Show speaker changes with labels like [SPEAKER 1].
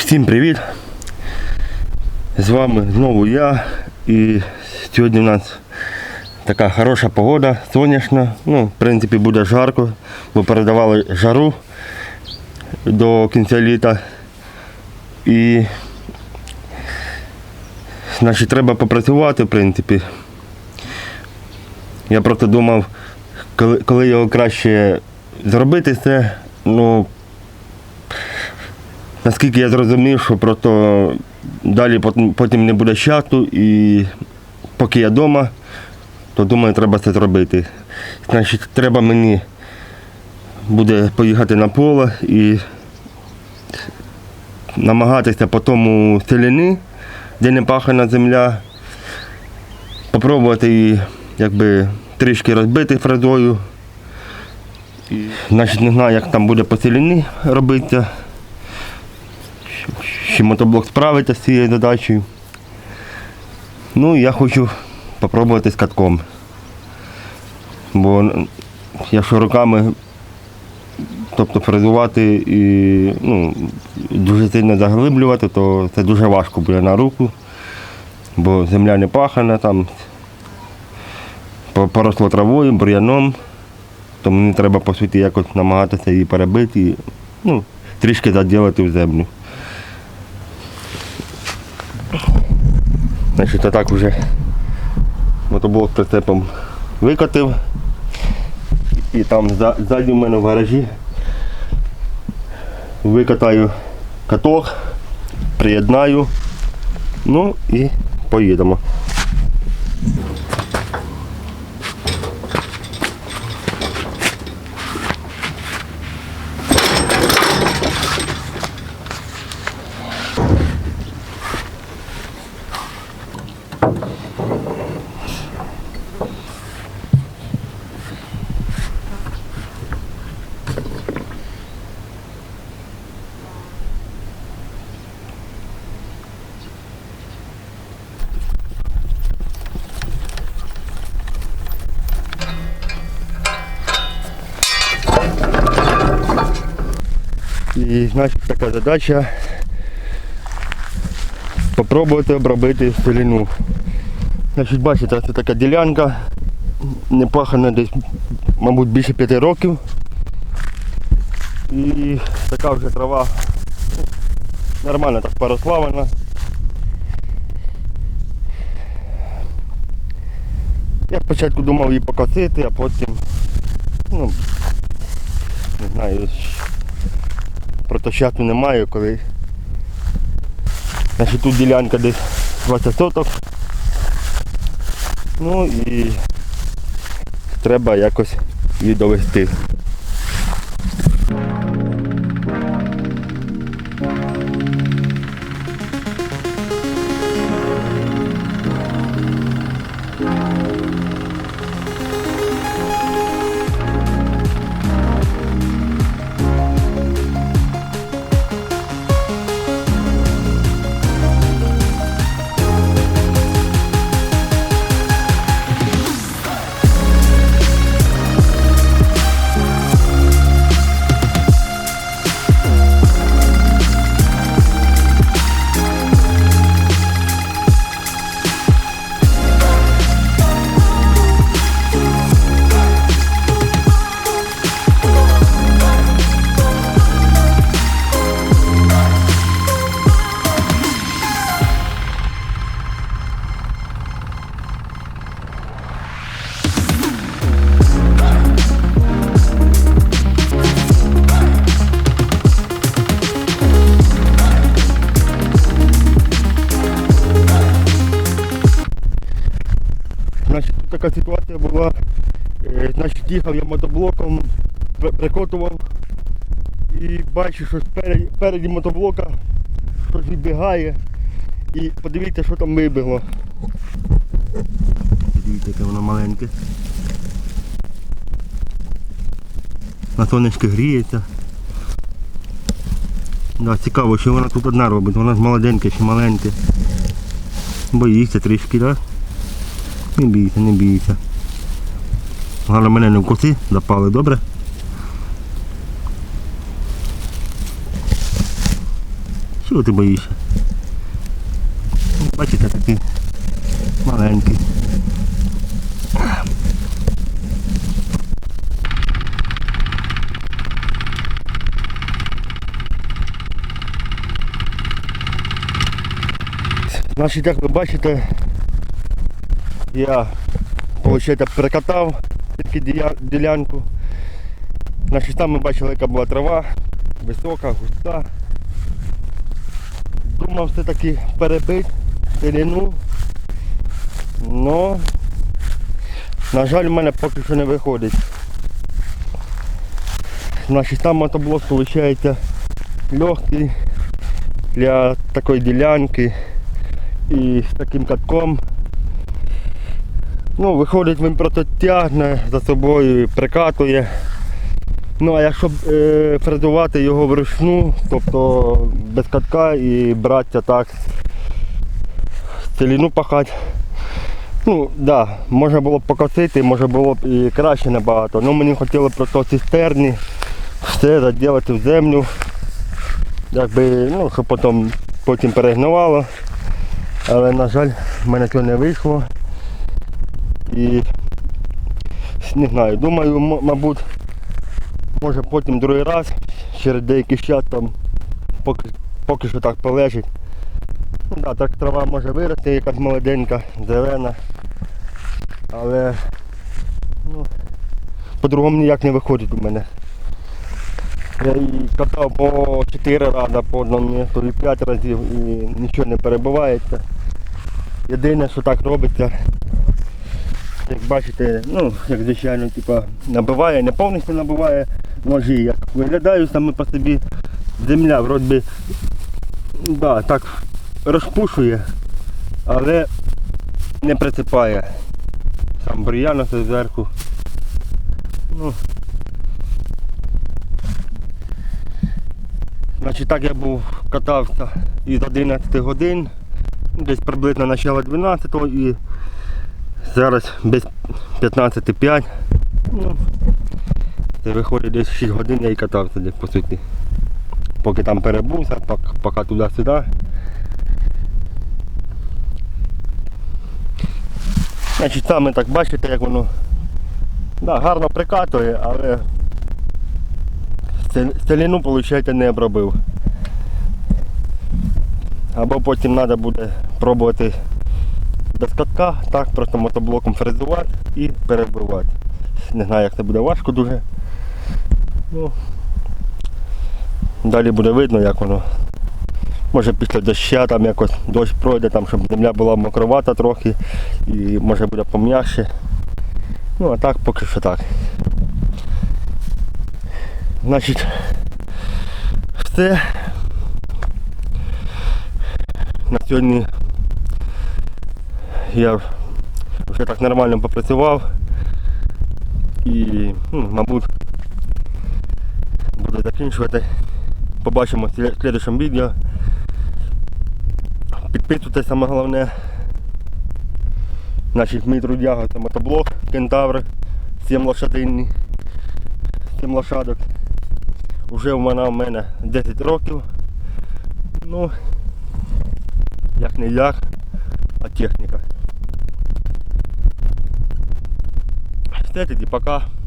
[SPEAKER 1] Всім привіт! З вами знову я. І сьогодні у нас така хороша погода, сонячна. Ну, в принципі, буде жарко, бо передавали жару до кінця літа. І значить, треба попрацювати, в принципі. Я просто думав, коли, коли його краще зробити це, ну, Наскільки я зрозумів, що просто далі потім- не буде часу і поки я вдома, то думаю, треба це зробити. Значить, треба мені буде поїхати на поле і намагатися по тому селіни, де не пахана земля, попробувати її якби трішки розбити фрезою. Значить, не знаю, як там буде по селіні робитися чи мотоблок справиться з цією задачею. Ну, я хочу спробувати з катком. Бо якщо руками тобто фрезувати і ну, дуже сильно заглиблювати, то це дуже важко буде на руку, бо земля не пахана, там поросло травою, бур'яном, то мені треба по суті якось намагатися її перебити і ну, трішки заділити в землю. Значить, отак вже мотоблок прицепом викотив. І там зза- ззаді в мене в гаражі викатаю каток, приєднаю, ну і поїдемо. І значить така задача попробувати обробити селіну. Значить, бачите, це така ділянка, не пахана десь, мабуть, більше п'яти років. І така вже трава ну, нормально так порославлена. Я спочатку думав її покосити, а потім, ну, не знаю, Просто часу немає, коли. Значить, тут ділянка десь 20 соток. Ну і треба якось її довести. Така ситуація була. Е, Значить, їхав я мотоблоком, прикотував і бачу, що спереді, спереді мотоблока щось відбігає. І подивіться, що там вибігло. Дивіться, яке воно маленьке. На сонечки гріється. Да, цікаво, що вона тут одна робить, вона ж молоденька, ще маленька. Боїться трішки, так? Да? Не бійся, не бійся. Головне мене не вкуси, запали, добре? Чого ти боїшся? Бачите, такий маленький. Значить, як ви бачите, я виходить, перекатав таку ділянку. Значить, там ми бачили, яка була трава, висока, густа. Думав все-таки перебити селіну. Но, на жаль, в мене поки що не виходить. Значить, там мотоблок виходить легкий для такої ділянки і з таким катком. Ну, виходить, він просто тягне за собою, прикатує. Ну, а якщо е, фрезувати його вручну, тобто без катка і братися так, целіну пахати. Ну, да, можна було б покосити, може було б і краще набагато. Ну, мені хотіло просто цистерні, все заділити в землю, якби, ну, щоб потім, потім перегнивало. Але, на жаль, в мене цього не вийшло. І не знаю, думаю, мабуть, може потім другий раз, через деякий час там, поки, поки що так полежить. Ну, да, так трава може вирости, якась молоденька, зелена. Але ну, по-другому ніяк не виходить у мене. Я її катав по 4 рази по одному місту і 5 разів і нічого не перебувається. Єдине, що так робиться, як бачите, ну, як звичайно, типа, набиває, не повністю набиває ножі. Як виглядаю саме по собі земля, вроді, да, так розпушує, але не присипає. Сам бур'ян ось зверху. Ну, Значить так я був катався із 11 годин, десь приблизно начало 12 і зараз без 15.5. Ну, це виходить десь 6 годин я і катався десь по суті. Поки там перебувся, пок- поки туди-сюди. Значить саме так бачите, як воно да, гарно прикатує, але Стеліну, виходить, не обробив. Або потім треба буде пробувати без катка, так, просто мотоблоком фрезувати і перебивати. Не знаю, як це буде важко дуже. Ну, далі буде видно, як воно. Може після дощу там якось дощ пройде, там, щоб земля була мокровата трохи і може буде пом'якше. Ну а так поки що так. Значить, все. На сьогодні я вже так нормально попрацював і, ну, мабуть, буду закінчувати. Побачимо в слід- слідчому відео. Підписуйтесь саме головне. Значить, мій трудяга це мотоблок, кентавр, 7 лошадиний, 7 лошадок. Уже вона в мене 10 років. Ну, як не як, а техніка. Тоді пока.